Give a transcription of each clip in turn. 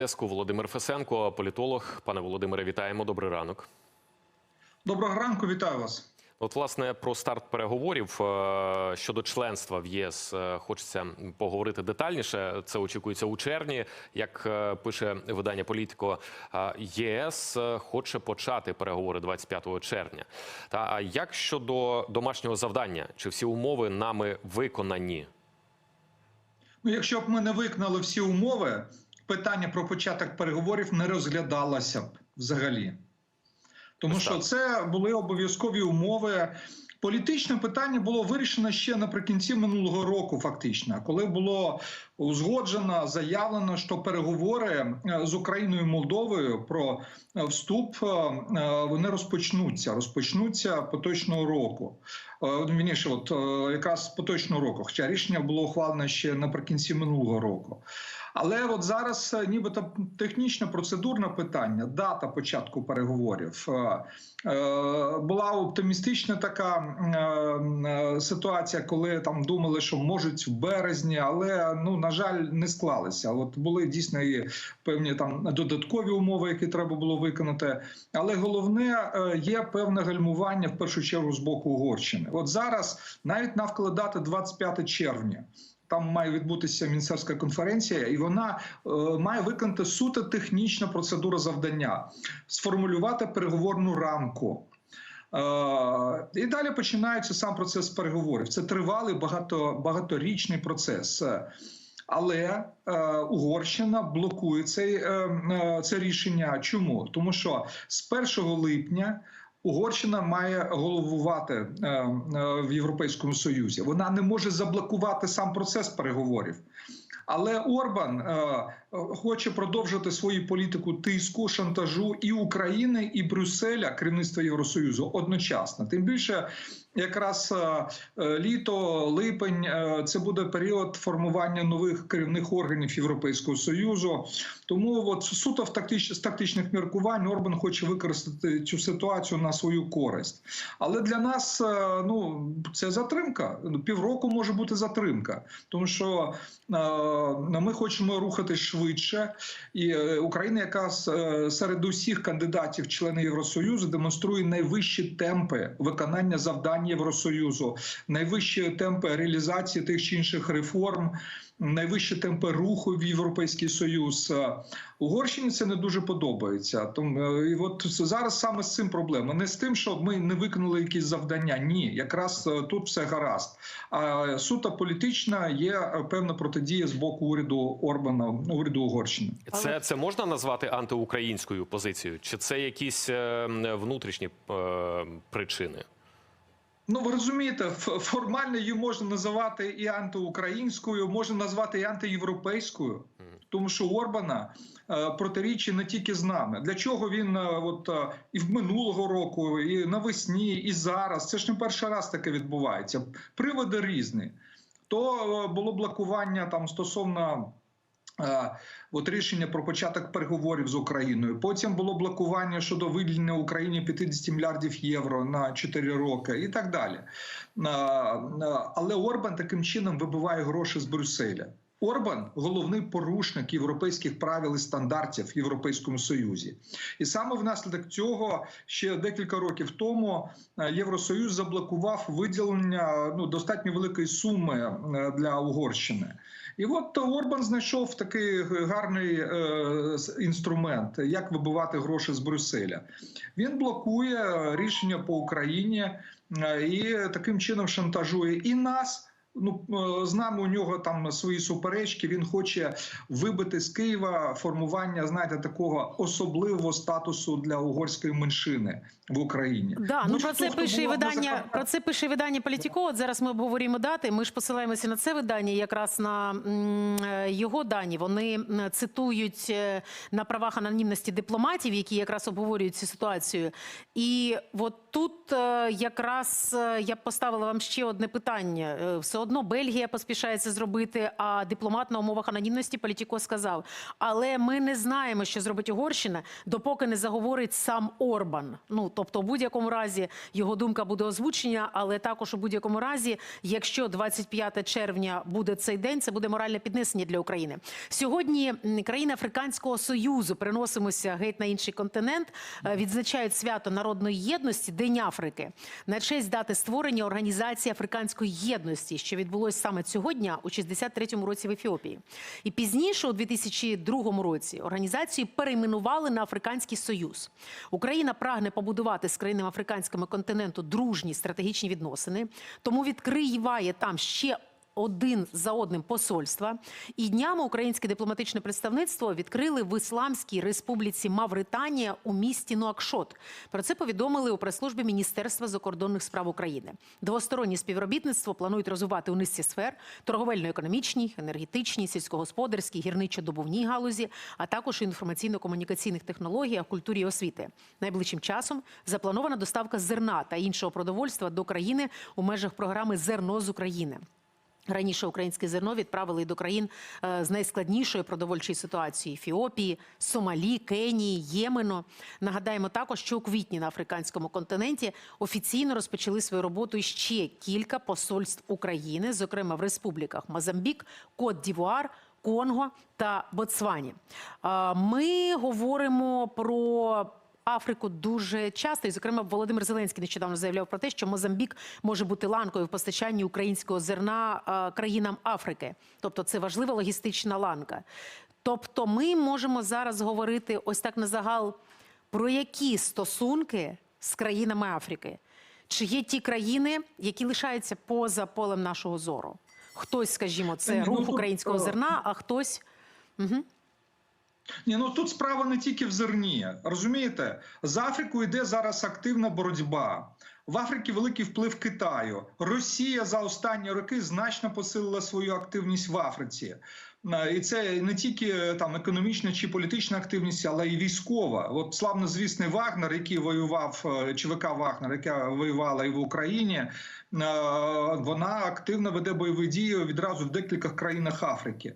Зв'язку Володимир Фесенко, політолог. Пане Володимире, вітаємо. Добрий ранок. Доброго ранку, вітаю вас. От, власне, про старт переговорів е, щодо членства в єС е, хочеться поговорити детальніше. Це очікується у червні. Як е, пише видання Політико, ЄС хоче почати переговори 25 червня. Та а як щодо домашнього завдання? Чи всі умови нами виконані? Ну, якщо б ми не виконали всі умови, питання про початок переговорів не розглядалося б взагалі. Тому що це були обов'язкові умови. Політичне питання було вирішено ще наприкінці минулого року, фактично, коли було узгоджено, заявлено, що переговори е, з Україною і Молдовою про е, вступ е, вони розпочнуться. Розпочнуться поточного року. Е, Вірніше, от якраз поточного року. Хоча рішення було ухвалене ще наприкінці минулого року. Але от зараз, е, нібито технічне процедурне питання, дата початку переговорів. Е, е, Була оптимістична така ситуація, коли там думали, що можуть в березні, але ну на жаль, не склалися. От були дійсно і певні там додаткові умови, які треба було виконати. Але головне є певне гальмування в першу чергу з боку Угорщини. От зараз навіть навколо дати 25 червня. Там має відбутися міністерська конференція, і вона е, має виконати суто технічна процедура завдання, сформулювати переговорну рамку. Е, і далі починається сам процес переговорів. Це тривалий багато, багаторічний процес. Але е, Угорщина блокує цей, е, е, це рішення. Чому? Тому що з 1 липня Угорщина має головувати е, е, в Європейському Союзі. Вона не може заблокувати сам процес переговорів. Але Орбан е, хоче продовжити свою політику тиску, шантажу і України, і Брюсселя, керівництва Євросоюзу одночасно. Тим більше, якраз е, е, літо, липень е, це буде період формування нових керівних органів Європейського союзу. Тому от суто в тактич, з тактичних міркувань Орбан хоче використати цю ситуацію на свою користь. Але для нас ну це затримка. Півроку може бути затримка, тому що ми хочемо рухатись швидше, і е, Україна, яка е, серед усіх кандидатів члени Євросоюзу демонструє найвищі темпи виконання завдань Євросоюзу, найвищі темпи реалізації тих чи інших реформ. Найвищі темпи руху в Європейський Союз Угорщині це не дуже подобається. Тому е, і от зараз саме з цим проблема. Не з тим, що ми не виконали якісь завдання. Ні, якраз е, тут все гаразд. А суто політична є е, певна протидія з боку уряду Орбана, уряду Угорщини. Це, це можна назвати антиукраїнською позицією? Чи це якісь е, внутрішні е, причини? Ну ви розумієте, ф- формально її можна називати і антиукраїнською, можна назвати і антиєвропейською, тому що Орбана е, протиріччя не тільки з нами. Для чого він е, от е, і в минулого року, і навесні, і зараз. Це ж не перший раз таке відбувається. Приводи різні. То було блокування там стосовно. От рішення про початок переговорів з Україною. Потім було блокування щодо виділення Україні 50 мільярдів євро на 4 роки і так далі. Але Орбан таким чином вибиває гроші з Брюсселя. Орбан головний порушник європейських правил і стандартів в Європейському Союзі, і саме внаслідок цього ще декілька років тому е, Євросоюз заблокував виділення ну достатньо великої суми е, для Угорщини. І от Орбан знайшов такий гарний е, інструмент, як вибивати гроші з Брюсселя. Він блокує рішення по Україні е, і таким чином шантажує і нас. Ну е, з нами у нього там свої суперечки. Він хоче вибити з Києва формування, знаєте, такого особливого статусу для угорської меншини в Україні. Да, ну Будь-хто, про це хто пише видання. Закарпатті- Про це пише видання Політіко. От зараз ми обговорюємо дати. Ми ж посилаємося на це видання, якраз на е, його дані. Вони цитують е, на правах анонімності дипломатів, які якраз обговорюють цю ситуацію. І от тут якраз я б поставила вам ще одне питання. Все одно Бельгія поспішається зробити. А дипломат на умовах анонімності Політіко сказав. Але ми не знаємо, що зробить Угорщина, допоки не заговорить сам Орбан. Ну тобто, у будь-якому разі його думка буде озвучення, але також у будь-якому разі, якщо 25 червня буде цей день, це буде моральне піднесення для України. Сьогодні країни Африканського союзу переносимося геть на інший континент. е, Відзначають свято народної єдності День Африки на честь дати створення організації Африканської єдності, що відбулось саме цього дня у 63-му році в Ефіопії. І пізніше, у 2002 році, організацію перейменували на Африканський Союз. Україна прагне побудувати з країнами африканського континенту дружні стратегічні відносини, тому відкриває там ще один за одним посольства. І днями українське дипломатичне представництво відкрили в Ісламській республіці Мавританія у місті Нуакшот. Про це повідомили у прес-службі Міністерства закордонних справ України. Двостороннє співробітництво планують розвивати у низці сфер торговельно-економічній, енергетичній, сільськогосподарській, гірничо-добувній галузі, а також інформаційно-комунікаційних технологіях, культурі і освіти. Найближчим часом запланована доставка зерна та іншого продовольства до країни у межах програми Зерно з України. Раніше українське зерно відправили до країн е, з найскладнішою продовольчою ситуацією Ефіопії, Сомалі, Кенії, Ємену. Нагадаємо також, що у квітні на африканському континенті офіційно розпочали свою роботу іще кілька посольств України, зокрема в республіках Мозамбік, Кот-Дівуар, Конго та Ботсвані. Ми говоримо про Африку дуже часто, і зокрема Володимир Зеленський нещодавно заявляв про те, що Мозамбік може бути ланкою в постачанні українського зерна е, країнам Африки. Тобто це важлива логістична ланка. Тобто, ми можемо зараз говорити ось так на загал про які стосунки з країнами Африки. Чи є ті країни, які лишаються поза полем нашого зору? Хтось, скажімо, це ну, рух українського е, зерна, а хтось. Угу. Ні, ну тут справа не тільки в зерні. Розумієте, з Африкою йде зараз активна боротьба. В Африці великий вплив Китаю. Росія за останні роки значно посилила свою активність в Африці. Е, І це не тільки е, там економічна чи політична активність, але й військова. От славнозвісний Вагнер, який воював е, ЧВК Вагнер, яка воювала і в Україні, вона активно веде бойові дії відразу в декількох країнах Африки.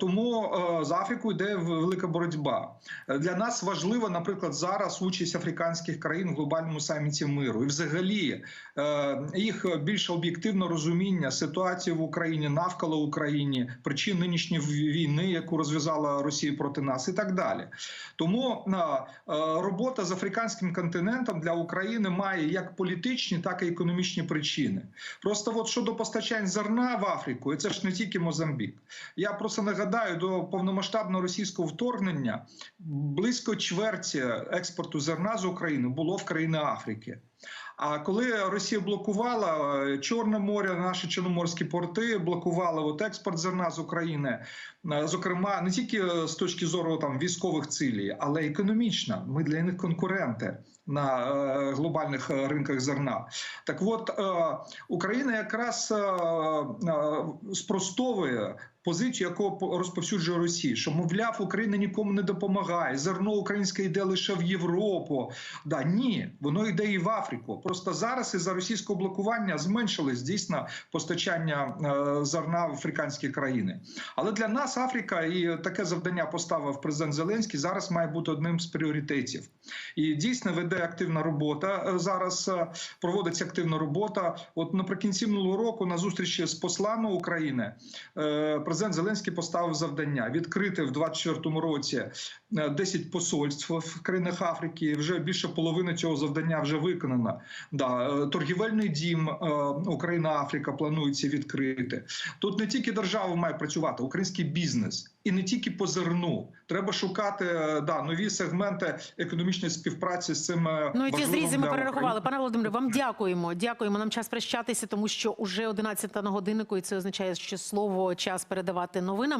Тому з Африкою йде велика боротьба. Для нас важлива, наприклад, зараз участь африканських країн в глобальному саміті миру, і взагалі їх більше об'єктивне розуміння ситуації в Україні навколо України, причин нинішньої війни, яку розв'язала Росія проти нас, і так далі. Тому е, робота з африканським континентом для України має як політичні, так і економічні причини. Просто от щодо постачань зерна в Африку, і це ж не тільки Мозамбік. Я просто нагадаю, до повномасштабного російського вторгнення близько чверті експорту зерна з України було в країни Африки. А коли Росія блокувала е, Чорне море, наші чорноморські порти, блокували от експорт зерна з України, е, зокрема, не тільки з точки зору там військових цілей, але й економічно. Ми для них конкуренти на е, глобальних е, ринках зерна. Так от е, Україна якраз спростовує позицію, яку по- розповсюджує Росія, що мовляв, Україна нікому не допомагає. Зерно українське йде лише в Європу. Да ні, воно йде і в Африку. Просто зараз із за російського блокування зменшилось дійсно постачання зерна в африканські країни. Але для нас Африка і таке завдання поставив президент Зеленський. Зараз має бути одним з пріоритетів. І дійсно веде активна робота. Е, Зараз е, проводиться активна робота. От наприкінці минулого року на зустрічі з послами України е, президент Зеленський поставив завдання відкрити в 2024 році е, 10 посольств в країнах Африки. Вже більше половини цього завдання вже виконано. Да, торгівельний дім Україна Африка планується відкрити. Тут не тільки держава має працювати, український бізнес. І не тільки по зерну треба шукати е, да нові сегменти економічної співпраці з цим. е, Ну і ті зрізи ми перерахували. Пане Володимире, вам дякуємо. Дякуємо. Нам час прощатися, тому що уже 11 на годиннику, і це означає, що слово час передавати новинам.